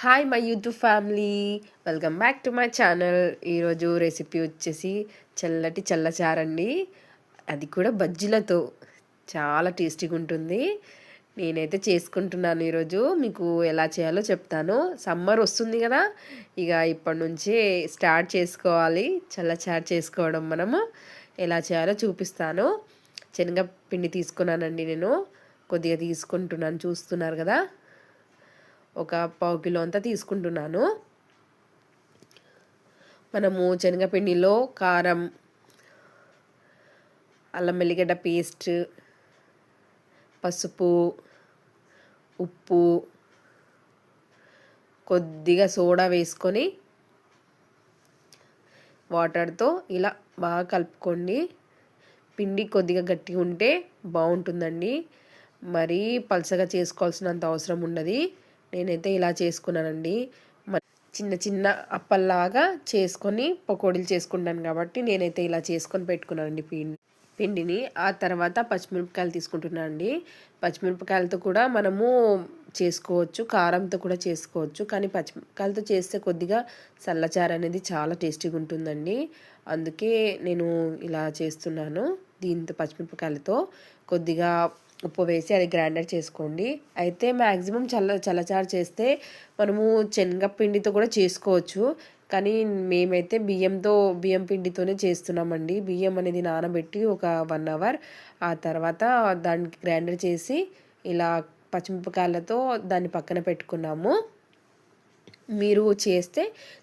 Hi my YouTube family welcome back to my channel ఈరోజు recipe వచ్చేసి చల్లటి చల్లచారండి. అది కూడా బజ్జీలతో. చాలా టేస్టీగా ఉంటుంది. నేనైతే చేసుకుంటున్నాను ఈరోజు మీకు ఎలా చేయాలో చెప్తాను. సమ్మర్ వస్తుంది కదా. ఇక ఇప్పటి నుంచి స్టార్ట్ చేసుకోవాలి. చల్లచారు చేసుకోవడం మనము. ఎలా చేయాలో చూపిస్తాను. శనగపిండి తీసుకున్నానండి నేను. కొద్దిగా తీసుకుంటున్నాను. చూస్తున్నారు కదా. ఒక పావు కిలో అంతా తీసుకుంటున్నాను. మనము శనగపిండిలో కారం అల్లం వెల్లిగడ్డ పేస్ట్ పసుపు ఉప్పు కొద్దిగా సోడా వేసుకొని వాటర్తో ఇలా బాగా కలుపుకోండి. పిండి కొద్దిగా గట్టిగా ఉంటే బాగుంటుందండి. మరీ పలసగా చేసుకోవాల్సినంత అవసరం ఉండదు. నేనైతే ఇలా చేసుకున్నానండి. చిన్న చిన్న అప్పల్లాగా చేసుకొని పకోడీలు చేసుకుంటాను కాబట్టి నేనైతే ఇలా చేసుకొని పెట్టుకున్నానండి పిండి. పిండిని ఆ తర్వాత పచ్చిమిరపకాయలు తీసుకుంటున్నాను అండి. పచ్చిమిరపకాయలతో కూడా మనము చేసుకోవచ్చు కారంతో కూడా చేసుకోవచ్చు. కానీ పచ్చిమిరపకాయలతో చేస్తే కొద్దిగా చల్లచారు అనేది చాలా టేస్టీగా ఉంటుందండి. అందుకే నేను ఇలా చేస్తున్నాను దీంతో పచ్చిమిరపకాయలతో. కొద్దిగా ఉప్పు వేసి అది గ్రైండర్ చేసుకోండి. అయితే మ్యాక్సిమం చల్ల చల్లచారు చేస్తే మనము శనగపిండితో కూడా చేసుకోవచ్చు. కానీ మేమైతే బియ్యంతో బియ్యం పిండితోనే చేస్తున్నామండి. బియ్యం అనేది నానబెట్టి ఒక వన్ అవర్ ఆ తర్వాత దాన్ని గ్రైండర్ చేసి ఇలా పచ్చిమిరపకాయలతో దాన్ని పక్కన పెట్టుకున్నాము. మీరు చేస్తే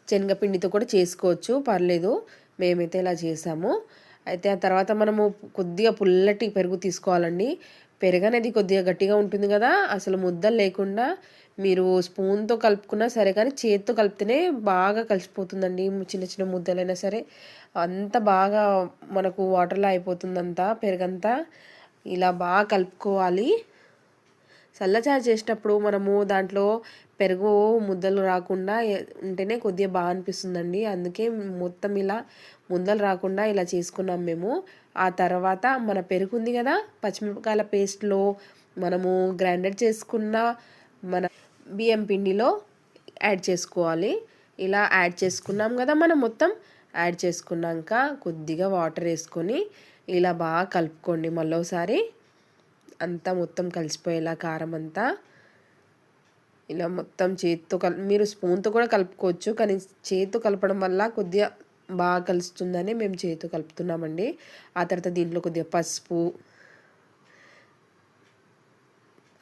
శనగపిండితో కూడా చేసుకోవచ్చు. పర్లేదు మేమైతే ఇలా చేసాము. అయితే ఆ తర్వాత మనము కొద్దిగా పుల్లటి పెరుగు తీసుకోవాలండి. పెరుగు అనేది కొద్దిగా గట్టిగా ఉంటుంది కదా అసలు ముద్దలు లేకుండా మీరు స్పూన్తో కలుపుకున్నా సరే కానీ చేతితో కలిపితేనే బాగా కలిసిపోతుందండి చిన్న చిన్న ముద్దలైనా సరే. అంత బాగా మనకు వాటర్లో అయిపోతుందంతా పెరుగంతా ఇలా బాగా కలుపుకోవాలి. చల్లచారు చేసేటప్పుడు మనము దాంట్లో పెరుగు ముద్దలు రాకుండా ఉంటేనే కొద్దిగా బాగా అనిపిస్తుందండి. అందుకే మొత్తం ఇలా ముందలు రాకుండా ఇలా చేసుకున్నాం మేము. ఆ తర్వాత మన పెరుగు ఉంది కదా పచ్చిమిరపకాయల పేస్ట్లో మనము గ్రైండర్ చేసుకున్న మన బియ్యం పిండిలో యాడ్ చేసుకోవాలి. ఇలా యాడ్ చేసుకున్నాం కదా మనం మొత్తం యాడ్ చేసుకున్నాక కొద్దిగా వాటర్ వేసుకొని ఇలా బాగా కలుపుకోండి మళ్ళీసారి. అంతా మొత్తం కలిసిపోయేలా కారం అంతా ఇలా మొత్తం చేతితో కల్ మీరు స్పూన్తో కూడా కలుపుకోవచ్చు కానీ చేతితో కలపడం వల్ల కొద్దిగా బాగా కలుస్తుందని మేము చేతితో కలుపుతున్నామండి. ఆ తర్వాత దీంట్లో కొద్దిగా పసుపు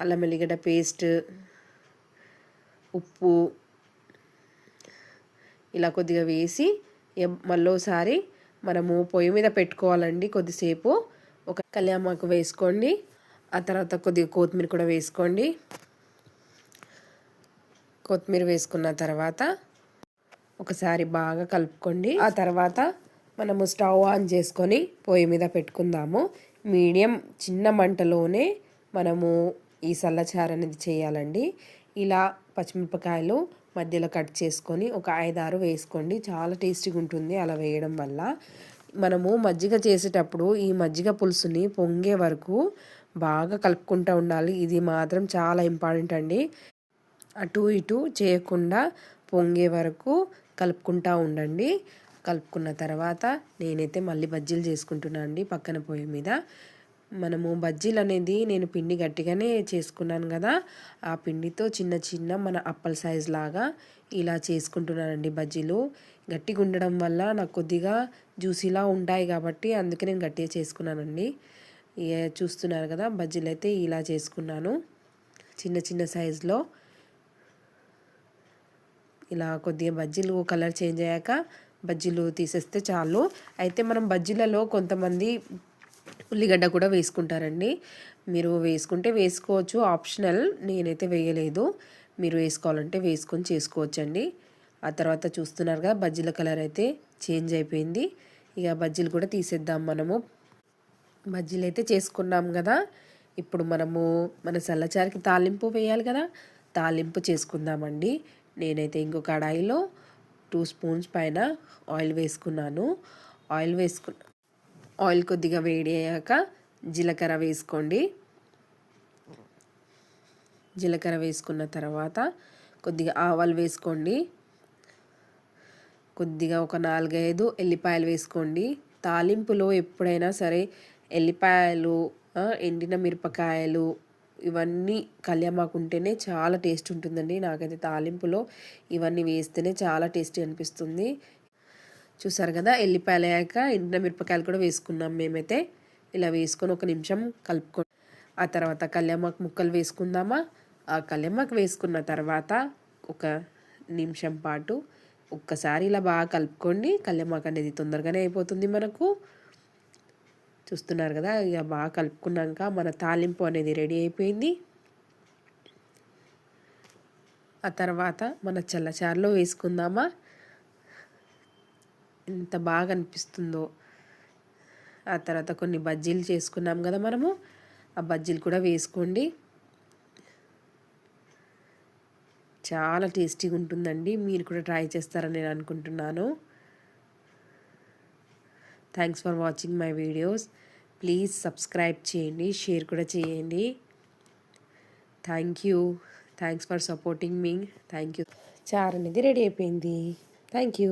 అల్లం వెల్లిగడ్డ పేస్ట్ ఉప్పు ఇలా కొద్దిగా వేసి మళ్ళోసారి మనము పొయ్యి మీద పెట్టుకోవాలండి కొద్దిసేపు. ఒక కళ్యామాకు వేసుకోండి. ఆ తర్వాత కొద్దిగా కొత్తిమీర కూడా వేసుకోండి. కొత్తిమీర వేసుకున్న తర్వాత ఒకసారి బాగా కలుపుకోండి. ఆ తర్వాత మనము స్టవ్ ఆన్ చేసుకొని పొయ్యి మీద పెట్టుకుందాము. మీడియం చిన్న మంటలోనే మనము ఈ సల్లచారు అనేది చేయాలండి. ఇలా పచ్చిమిరపకాయలు మధ్యలో కట్ చేసుకొని ఒక ఐదారు వేసుకోండి. చాలా టేస్టీగా ఉంటుంది అలా వేయడం వల్ల. మనము మజ్జిగ చేసేటప్పుడు ఈ మజ్జిగ పులుసుని పొంగే వరకు బాగా కలుపుకుంటూ ఉండాలి. ఇది మాత్రం చాలా ఇంపార్టెంట్ అండి. అటు ఇటు చేయకుండా పొంగే వరకు కలుపుకుంటూ ఉండండి. కలుపుకున్న తర్వాత నేనైతే మళ్ళీ బజ్జీలు చేసుకుంటున్నాను అండి పక్కన పొయ్యి మీద. మనము బజ్జీలు అనేది నేను పిండి గట్టిగానే చేసుకున్నాను కదా ఆ పిండితో చిన్న చిన్న మన అప్పల సైజ్ లాగా ఇలా చేసుకుంటున్నానండి బజ్జీలు. గట్టిగా ఉండడం వల్ల నాకు కొద్దిగా జ్యూసీలా ఉంటాయి కాబట్టి అందుకే నేను గట్టిగా చేసుకున్నానండి. చూస్తున్నారు కదా బజ్జీలు అయితే ఇలా చేసుకున్నాను. చిన్న చిన్న సైజులో ఇలా కొద్దిగా బజ్జీలు కలర్ చేంజ్ అయ్యాక బజ్జీలు తీసేస్తే చాలు. అయితే మనం బజ్జీలలో కొంతమంది ఉల్లిగడ్డ కూడా వేసుకుంటారండి. మీరు వేసుకుంటే వేసుకోవచ్చు. ఆప్షనల్ నేనైతే వేయలేదు. మీరు వేసుకోవాలంటే వేసుకొని చేసుకోవచ్చండి. ఆ తర్వాత చూస్తున్నారు కదా బజ్జీల కలర్ అయితే చేంజ్ అయిపోయింది. ఇక బజ్జీలు కూడా తీసేద్దాం మనము. బజ్జీలు అయితే చేసుకున్నాం కదా. ఇప్పుడు మనము మన చల్లచారికి తాలింపు వేయాలి కదా. తాలింపు చేసుకుందామండి. నేనైతే ఇంకో కడాయిలో టూ స్పూన్స్ పైన ఆయిల్ వేసుకున్నాను. ఆయిల్ వేసుకు ఆయిల్ కొద్దిగా వేడి అయ్యాక జీలకర్ర వేసుకోండి. జీలకర్ర వేసుకున్న తర్వాత కొద్దిగా ఆవాలు వేసుకోండి. కొద్దిగా ఒక నాలుగైదు ఎల్లిపాయలు వేసుకోండి. తాలింపులో ఎప్పుడైనా సరే ఎల్లిపాయలు ఎండిన మిరపకాయలు ఇవన్నీ కళ్యామాకు ఉంటేనే చాలా టేస్ట్ ఉంటుందండి. నాకైతే తాలింపులో ఇవన్నీ వేస్తేనే చాలా టేస్టీ అనిపిస్తుంది. చూసారు కదా ఎల్లిపాయలు అయ్యాక ఎండిన మిరపకాయలు కూడా వేసుకున్నాం మేమైతే. ఇలా వేసుకొని ఒక నిమిషం కలుపుకో ఆ తర్వాత కళ్యామాకు ముక్కలు వేసుకుందామా? ఆ కళ్యామాకు వేసుకున్న తర్వాత ఒక నిమిషం పాటు ఒక్కసారి ఇలా బాగా కలుపుకోండి. కళ్యామాకు అనేది తొందరగానే అయిపోతుంది మనకు. చూస్తున్నారు కదా ఇక బాగా కలుపుకున్నాక మన తాలింపు అనేది రెడీ అయిపోయింది. ఆ తర్వాత మన చల్లచారులో వేసుకుందామా? ఎంత బాగా అనిపిస్తుందో. ఆ తర్వాత కొన్ని బజ్జీలు చేసుకున్నాం కదా మనము ఆ బజ్జీలు కూడా వేసుకోండి. చాలా టేస్టీగా ఉంటుందండి. మీరు కూడా ట్రై చేస్తారని నేను అనుకుంటున్నాను. Thanks for watching my videos please subscribe చేయండి షేర్ కూడా చేయండి. Thank you thanks for supporting me thank you చారు అనేది రెడీ అయిపోయింది. Thank you